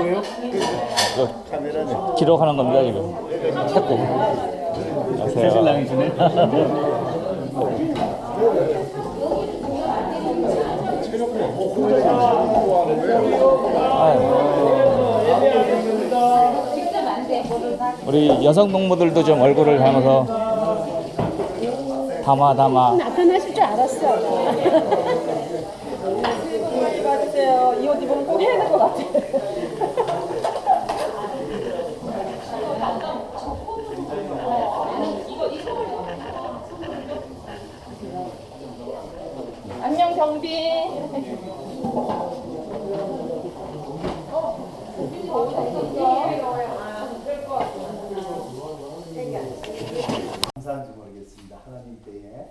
뭐예요? 이거 기록하는 겁니다 지금. 책고. 안녕하세요. 새신랑이시네. 우리 여성 동무들도 좀 얼굴을 향해서 담아 담아. 나타나실 줄 알았어. 봐주세요. 이옷 입으면 꼭 해야 될 것 같아. 안녕 경비. 감사한지 모르겠습니다. 하나님 때에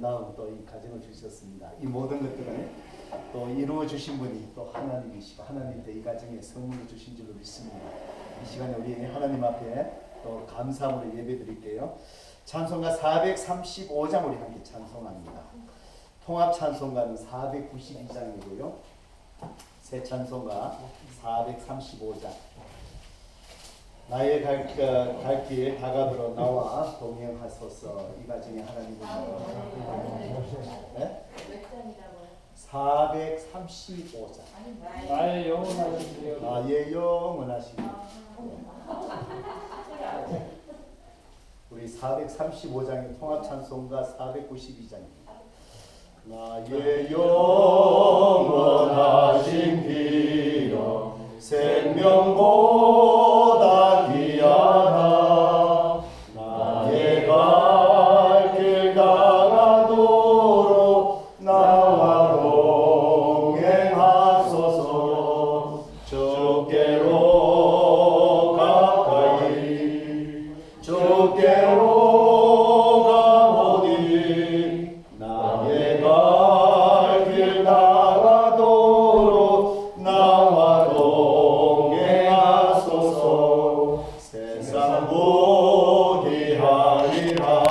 아름다운 또 이 가정을 주셨습니다. 이 모든 것들은 또 이루어 주신 분이 또 하나님이시고 하나님 때이 가정에 선물을 주신 줄로 믿습니다. 이 시간에 우리 하나님 앞에 또 감사함으로 예배 드릴게요. 찬송가 435장 우리 함께 찬송합니다. 통합 찬송가는 492장이고요. 새 찬송가 435장. 나의 갈, 어, 갈길 다가들어 나와 동행하소서. 이 가정에 하나님을 네? 435장. 나의 영원하신 주 나의 영원하시니 우리 435장의 통합 찬송가 492장입니다. 나의 영원하신 기름 생명보 하리라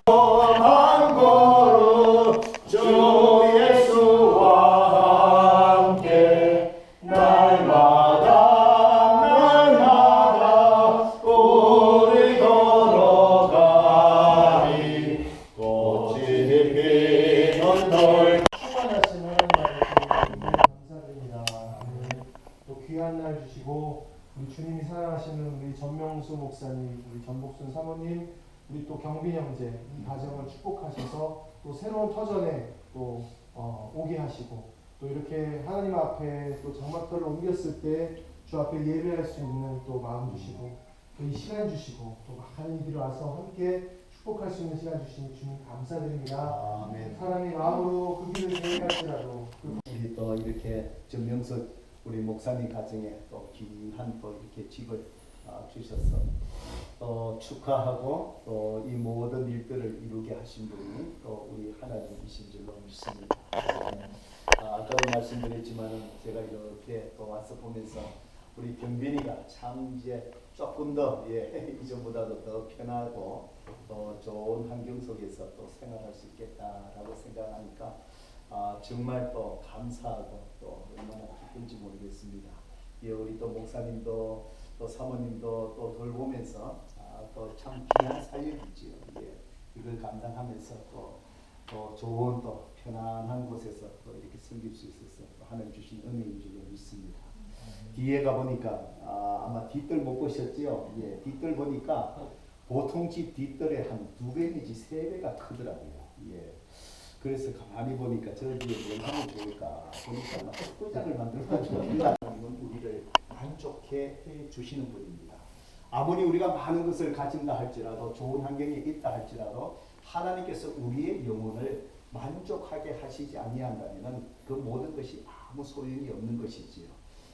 가정을 축복하셔서 또 새로운 터전에 또 어, 오게 하시고 또 이렇게 하나님 앞에 또 장막터를 옮겼을 때 주 앞에 예배할 수 있는 또 마음 주시고 또 이 시간 주시고 또 많은 이들이 와서 함께 축복할 수 있는 시간 주시니 주님 감사드립니다. 아멘 사람이 마음으로 그 길을 계획할지라도 그 또 이렇게 전명석 우리 목사님 가정에 또 귀한 또 이렇게 직을 아, 주셔서 또 축하하고 또 이 모든 일들을 이루게 하신 분이 또 우리 하나님이신 줄로 믿습니다. 네. 아, 아까도 말씀드렸지만은 제가 이렇게 또 와서 보면서 우리 경빈이가 참 이제 조금 더 예, 이전보다도 더 편하고 또 좋은 환경 속에서 또 생활할 수 있겠다라고 생각하니까 아, 정말 또 감사하고 또 얼마나 기쁜지 모르겠습니다. 예, 우리 또 목사님도 또 사모님도 또 돌보면서 아, 또참 귀한 사역이지요. 예, 이걸 감당하면서 또, 또 좋은 또 편안한 곳에서 또 이렇게 섬길 수 있어서 또 하나님 주신 은혜인 줄로 믿습니다. 뒤에 가 보니까 아, 아마 뒷뜰 못 보셨지요? 예, 뒷뜰 보니까 보통 집 뒷뜰에 한두 배 내지 세 배가 크더라고요. 예. 그래서 가만히 보니까 저 뒤에 뭘 하면 좋을까 보니까 막 흑구장을 만들어가지고 하나님은 우리를 만족해 해 주시는 분입니다. 아무리 우리가 많은 것을 가진다 할지라도 좋은 환경에 있다 할지라도 하나님께서 우리의 영혼을 만족하게 하시지 아니한다면 그 모든 것이 아무 소용이 없는 것이지요.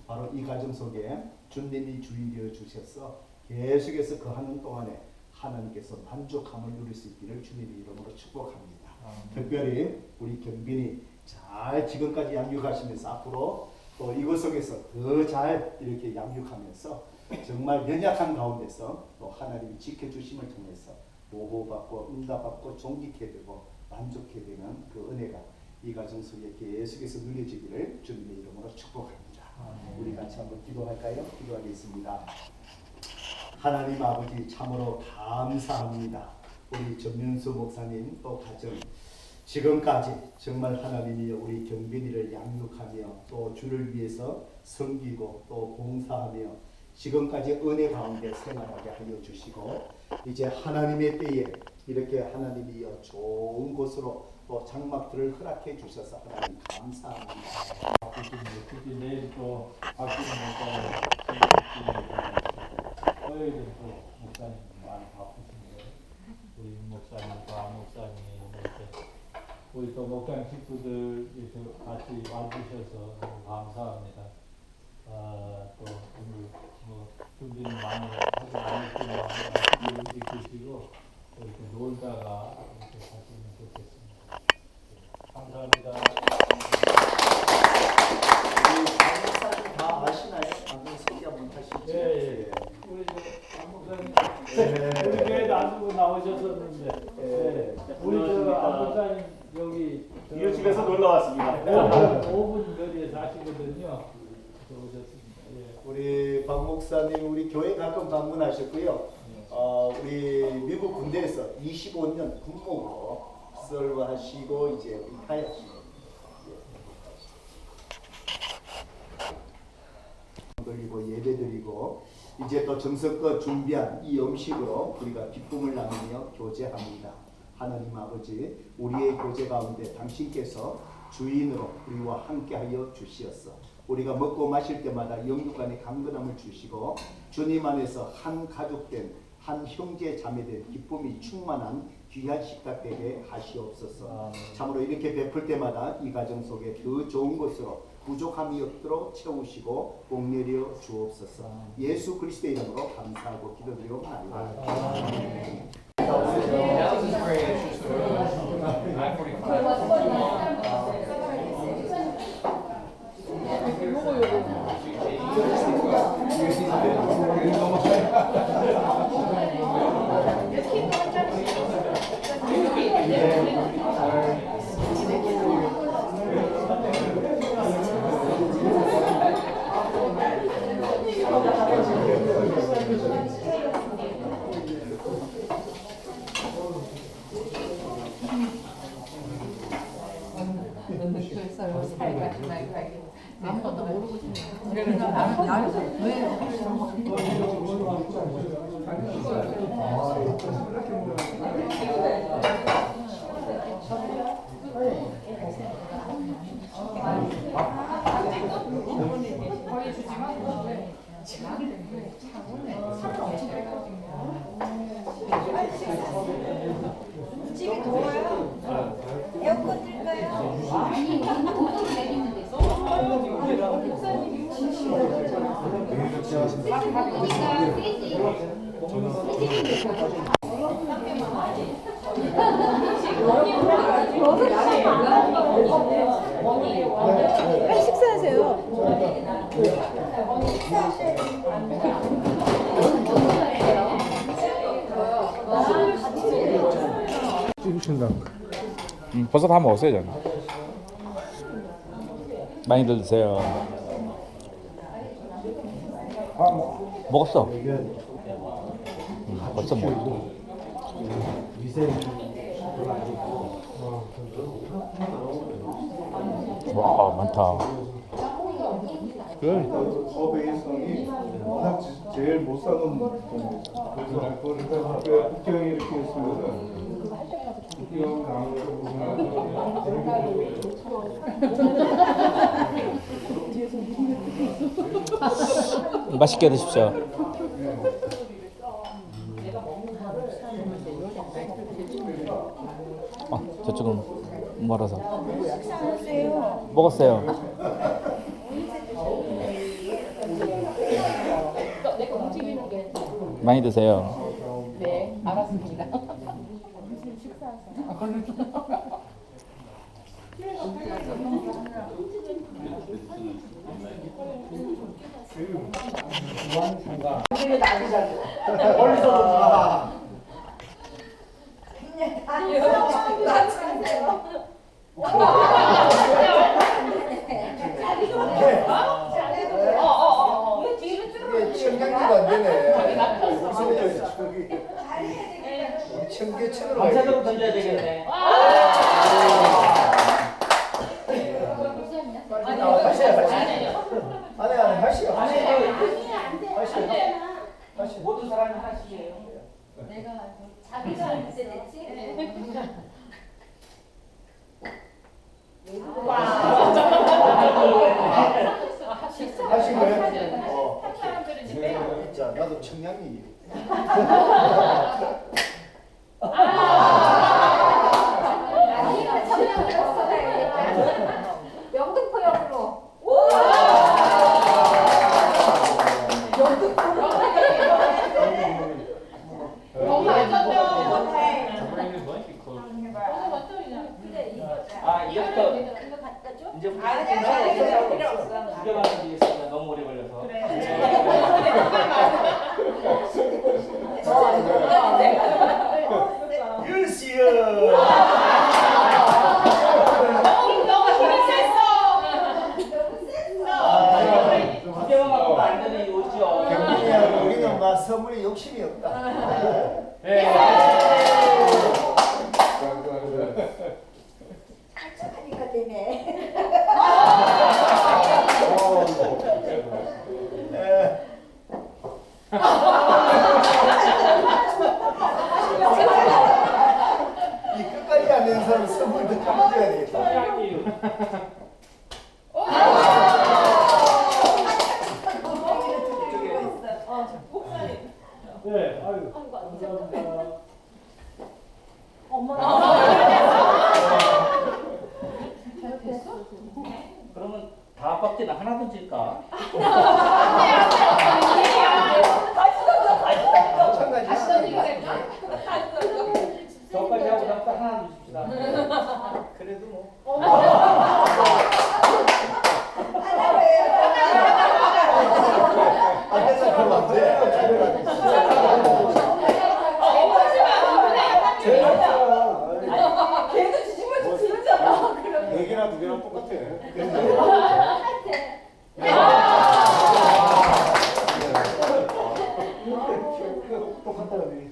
바로 이 가정 속에 주님이 주인 되어 주셔서 계속해서 거하는 동안에 하나님께서 만족함을 누릴 수 있기를 주님의 이름으로 축복합니다. 특별히 우리 경빈이 잘 지금까지 양육하시면서 앞으로 또 이곳 속에서 더 잘 이렇게 양육하면서 정말 연약한 가운데서 또 하나님이 지켜주심을 통해서 보호받고 응답받고 존귀케 되고 만족해 되는 그 은혜가 이 가정 속에 계속해서 누려지기를 주님의 이름으로 축복합니다. 우리 같이 한번 기도할까요? 기도하겠습니다. 하나님 아버지 참으로 감사합니다. 우리 전민수 목사님 또 가정 지금까지 정말 하나님이 우리 경빈이를 양육하며 또 주를 위해서 섬기고 또 봉사하며 지금까지 은혜 가운데 생활하게 하여 주시고 이제 하나님의 때에 이렇게 하나님이 좋은 곳으로 또 장막들을 허락해 주셔서 하나님 감사합니다. 내일 또 바뀌는 목사님 토요일은 또 목사님 많이 바쁘신데 우리 목사님 우리 또 목장 식구들 이렇게 같이 와주셔서 너무 감사합니다. 아, 또 오늘 뭐 준비는 많이 하고 나니까 음식 드시고 또 이렇게 놀다가 이렇게 가시면 좋겠습니다. 감사합니다. 우리 장사님 다 아시나요? 방금 소개 한번 하시죠. 예, 예. 우리 저안 목사님 우리 교회 놔두고 나오셨었는데 예. 우리 저 안 목사님 여기 저- 이웃 집에서 놀러 왔습니다. 5분, 5분 거리에 사시거든요. 저 오셨습니다. 예. 우리 박 목사님 우리 교회 가끔 방문하셨고요. 어, 우리 미국 군대에서 25년 군목으로 설하시고 이제 리타이어하시고 드리고 예배드리고 이제 또 정성껏 준비한 이 음식으로 우리가 기쁨을 나누며 교제합니다. 하나님 아버지 우리의 교제 가운데 당신께서 주인으로 우리와 함께하여 주시었어. 우리가 먹고 마실 때마다 영육간의 강건함을 주시고 주님 안에서 한 가족된 한 형제 자매된 기쁨이 충만한 귀한 식탁 되게 하시옵소서. 참으로 이렇게 베풀 때마다 이 가정 속에 더 좋은 것으로 부족함이 없도록 채우시고 복 내려 주옵소서. 예수 그리스도의 이름으로 감사하고 기도드리옵나이다. 아 무것도 모르고 그래서 나는 나는 왜 빨리 식사하세요. 찝으신다. 음, 벌써 다 먹었어요 저는. 많이들 드세요. 먹었어. 음, 벌써 먹었어. 와 많다. 어베이성이 워낙 제일 못 사는. 그래서 그러니까 그 국경이 이렇게 있으면은 국경 강으로 맛있게 드십시오. 아, 저쪽은 멀어서. 먹었어요. 많이 드세요. 네 알았습니다. 멀리서 봐. 이게 청량리가 안 되네. 무슨 저기 우리 청계천으로 가야 밤새도록 돼. 던져야 되겠네. 빨리 나와 하시오 하시오. 안해 안해 하시오 하시오. 하시오. 하시오. 모든 사람이 하나씩이에요. 자기가 할때 됐지? 하신 거예요? 어. 자 나도 청량리. 영등포역으로. 아, 이것도 이거 갖다 줘? 없어. 두개만 드리겠습니다. 너무 오래 걸려서. 유시여. 두 개만 갖고 안 되는 이거죠. 경민이야 우리는 막 선물에 욕심이 없다. 네. 하니까 되네. 에. 이 끝까지 안 되는 사람 선물 더 가져야 되겠다. 청량리. 네, 아유. 감사합니다. 그러면 다 빡지는 하나도 질까? 저까지 하고 나서 하나 주십시다. 그래도 뭐. 안 돼서 그러면 안 돼. 걔도 뒤집어 진짜. 네 개나 두 개나 똑같아. 똑같다 그래.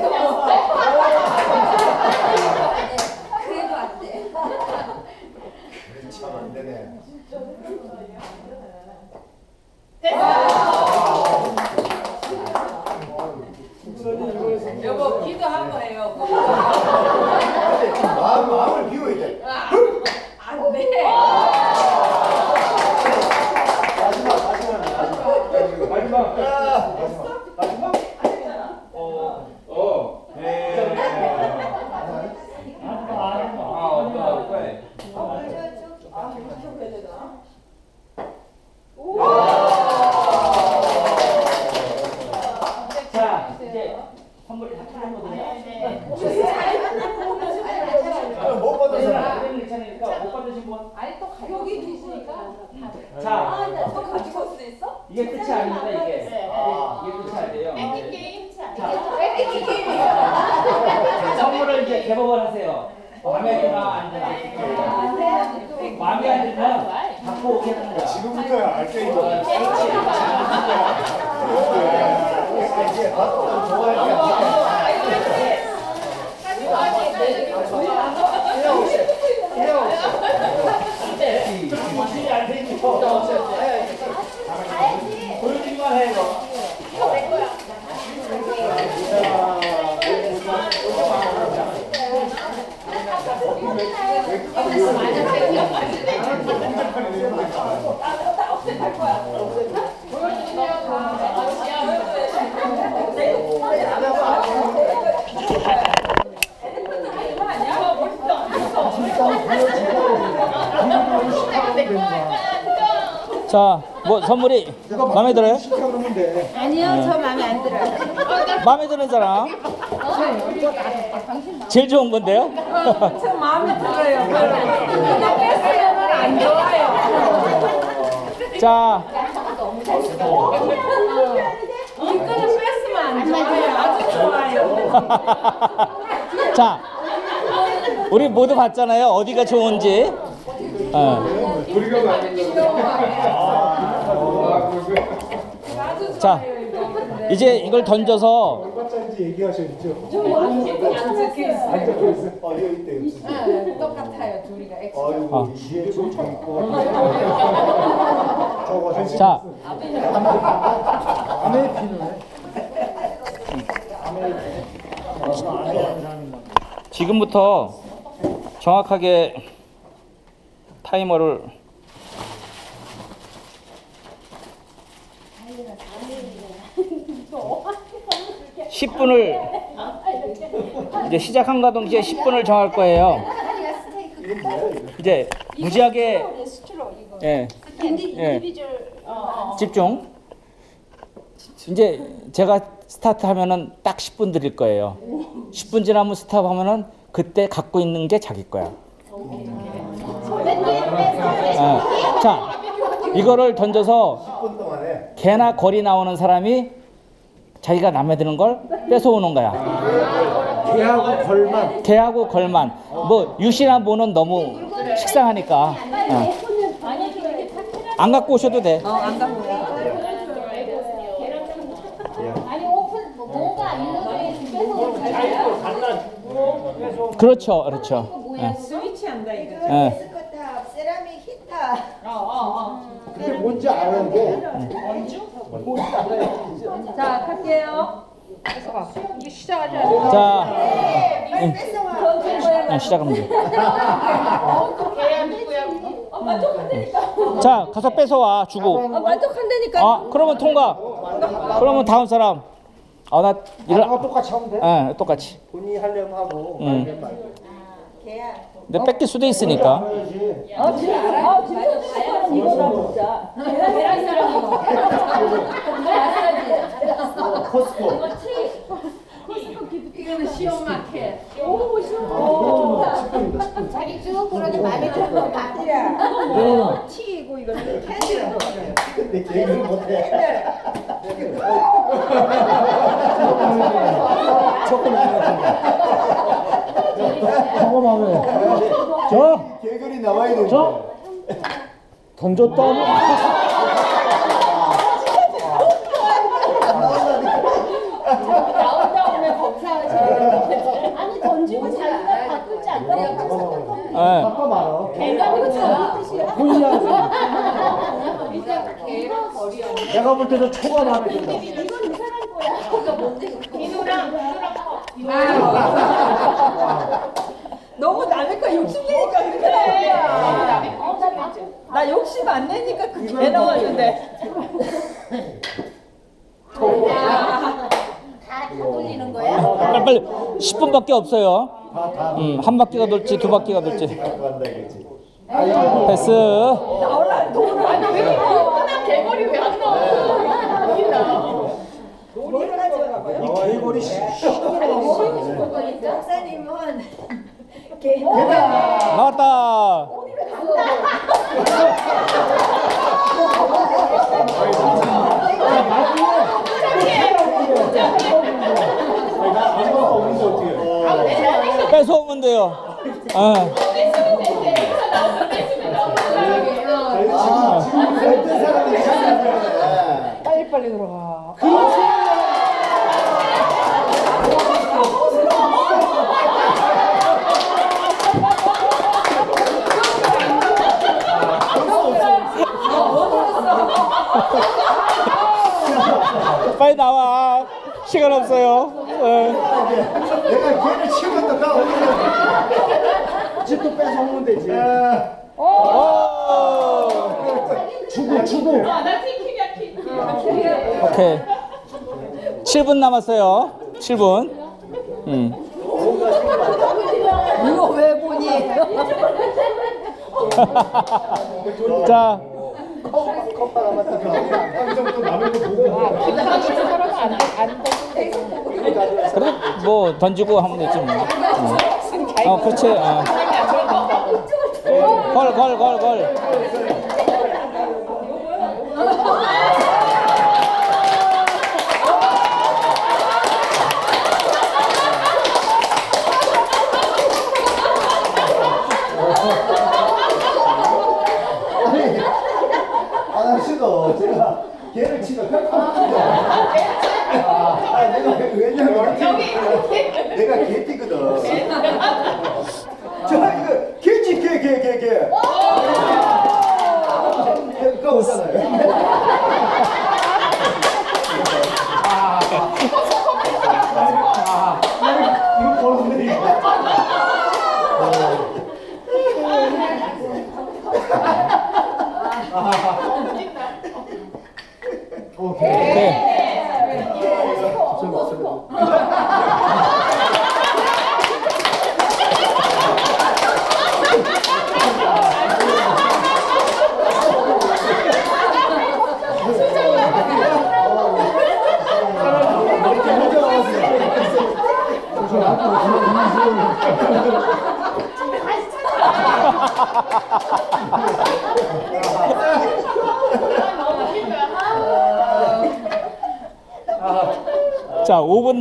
그래도 안 돼. 참안 되네. 여보 기도한 거예요. 근데 지금 마음 마음을 비워야 돼. 안 돼. 마지막 마지막 마지막. 아, 마지막. 어. 어. 네. 아, 어떤 거에? 자, 이제 선물이 다 필요하거든요. 아, 못 받은 사람. 그냥 괜찮으니까 못 받으신 분. 아니 또 여기 계시니까. 자, 너 가지고 올수 있어? 이게 끝이 아닙니다. 이게. 아. 이게 끝이 아니에요. 이제 게임 차. 자, 뺏기 게임이야. 선물을 이제 개봉을 하세요. 마음에 드나 안 드나. 마음에 안 들면 갖고 오겠습니다. 지금부터 알게 받고 좋아하니까. 좀 정신이 안 생기고 보여주기만 해요. 자, 뭐 선물이 마음에 들어요? 아니요 저 마음에 안 들어요. 마음에 드는 사람? 제일 좋은 건데요? 저 마음에 들어요. 그냥 뺐으면 안 좋아요. 자, 이거는 뺐으면 안 좋아요. 아주 좋아요. 자, 우리 모두 봤잖아요. 어디가 좋은지. 어. 자, 이제 이걸 던져서 얼마짜리인지 얘기하셔야죠. 안 적혀 있어. 안 적혀 있어요. 어, 여기 있대 없어. 응, 똑같아요. 둘이가 엑스. 아이고 아. 이게 좀 재밌고. 저거 한식 자, 지금부터 정확하게 타이머를 십분을 이제 시작한과 동시에 10분을 정할 거예요. 이제 무지하게 예, 예, 집중. 이제 제가 스타트 하면은 딱 10분 드릴 거예요. 10분 지나면 스탑 하면은 그때 갖고 있는 게 자기 거야. 어, 자, 이거를 던져서 10분 동안에 개나 거리 나오는 사람이 자기가 남에 드는 걸 뺏어오는 거야. 개하고 걸만 개하고 걸만. 뭐 유시나 모는 너무 식상하니까. 어. 안 갖고 오셔도 돼. 아니 오픈 뭐가 있는 거에 뺏어 그렇죠, 그렇죠. 예. 스위치 한다 이거. 예. 스커터, 세라믹 히터. 그게 뭔지 알아야 돼. 자 갈게요. 이게 시작하지 않아. 자, 뺏어와. 예, 시작하면 돼. 자, 가서 뺏어와 주고. 아, 만족한다니까. 아, 그러면 통과. 그러면 다음 사람. 아, 나 이럴. 아까 똑같이 하면 돼. 예, 똑같이. 본인이 하려면 하고 음. 말면 말고. 개야. 근데 뺏길 수도 있으니까. 아 진짜. 아 진짜. 이거다 진짜. 계란 사람이고 코스코. 이거는 시험 마켓 오 시원. 자기 쭉 그러니 마음에 드는 거 만들어. 튀기고 이거는 캔들. 근데 개그 못해. 저거 마음에. 저 개그리 나와야 돼. 저? 던졌다. 나온다 오면 검사하지 아니 던지고 자기가 바꾸지 않나 예. 걔가 뜻이야 일단 내가 볼 때도 초가 마음에 든다. 이건 이상한 거야 그러니까 뭔데 비누랑 너무 남의 거 욕심내니까 그렇게 나온 거야. 어나 나 욕심 안 내니까 그게 나왔는데. 다 돌리는 거야? 빨리 빨리 10분밖에 없어요. 음, 한 바퀴가 돌지 두 바퀴가 돌지. 간다 이거지. 패스. 나올라 돈을 안 내. 흔한 개머리 왜 안 나와 놀이를 하지 말아봐요. 이 개구리 씨. 목사님은 개. 나왔다. 없는데 어떻게? 뺏어오면 돼요. 어. 아, 지금 뱉은 사람이 이상한데. 빨리빨리 들어가. 빨리 나와. 시간 없어요. 어. 내가 개를 치고 또 가. 집도 뺏어오면 되지. 오. 주고 주고. 오케이. 7분 남았어요. 7분. 음. 이거 왜 보니? 자, 항상 또 남의 거 보고. 그래도 뭐 던지고 하면 되지 뭐. 어, 어 그렇지. 어. 걸, 걸, 걸, 걸. Oh!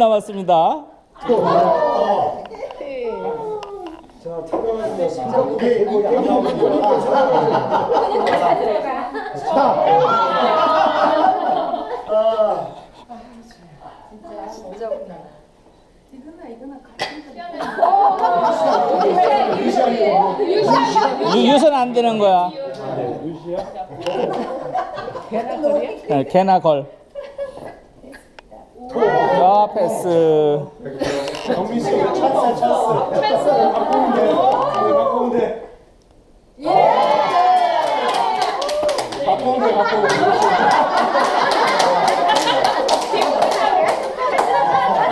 남았습니다. 유, 유선 안 되는 거야. 네, 개나 걸. 자, 패스. 정민 씨 찬스 찬스. 찬스 바꾸면 돼 바꾸면 돼. 바꾸면 돼 바꾸면 돼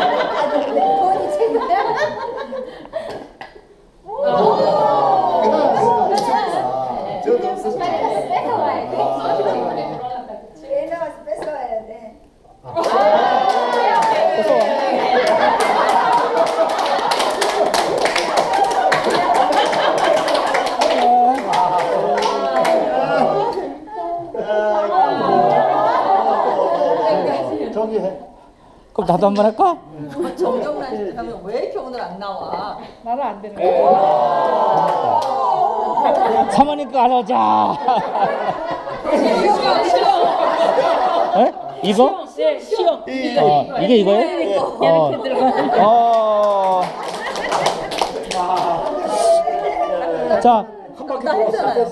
돈이 최고야. 저도 없었어 뺏어와야 돼. 애 나와서 뺏어와야 돼. 저기 해 그럼 나도 한 번 할까? 정정란 씨 하면 왜 이렇게 오늘 안 나와? 나는 안 되는 거야. 사모님 거 하자. 에? 이거? 네, 시험. 어, 이게 이거예요? 어. 어. 자, 나 했잖아요.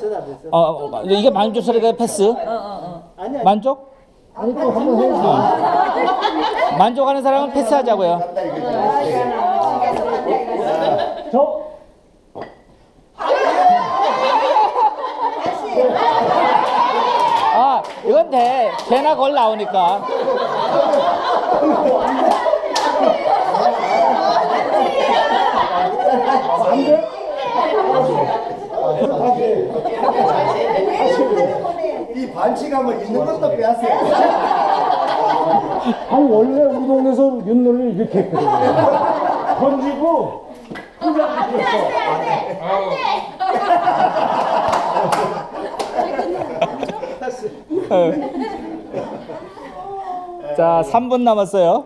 어, 어, 이게 만족 소리가 패스? 만족? 아니 또 한 번 해. 만족하는 사람은 패스하자고요. 저 아, 이건 돼. 개나 걸 나오니까. 이 반칙함을 있는 것도 돼 아니 원래 우리 동네에서 윷놀이를 이렇게 했거든요. 던지고 자, 3분 남았어요.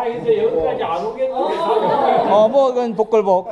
아 이제 여기까지 안 오겠는데 어, 뭐, 이건 복걸복.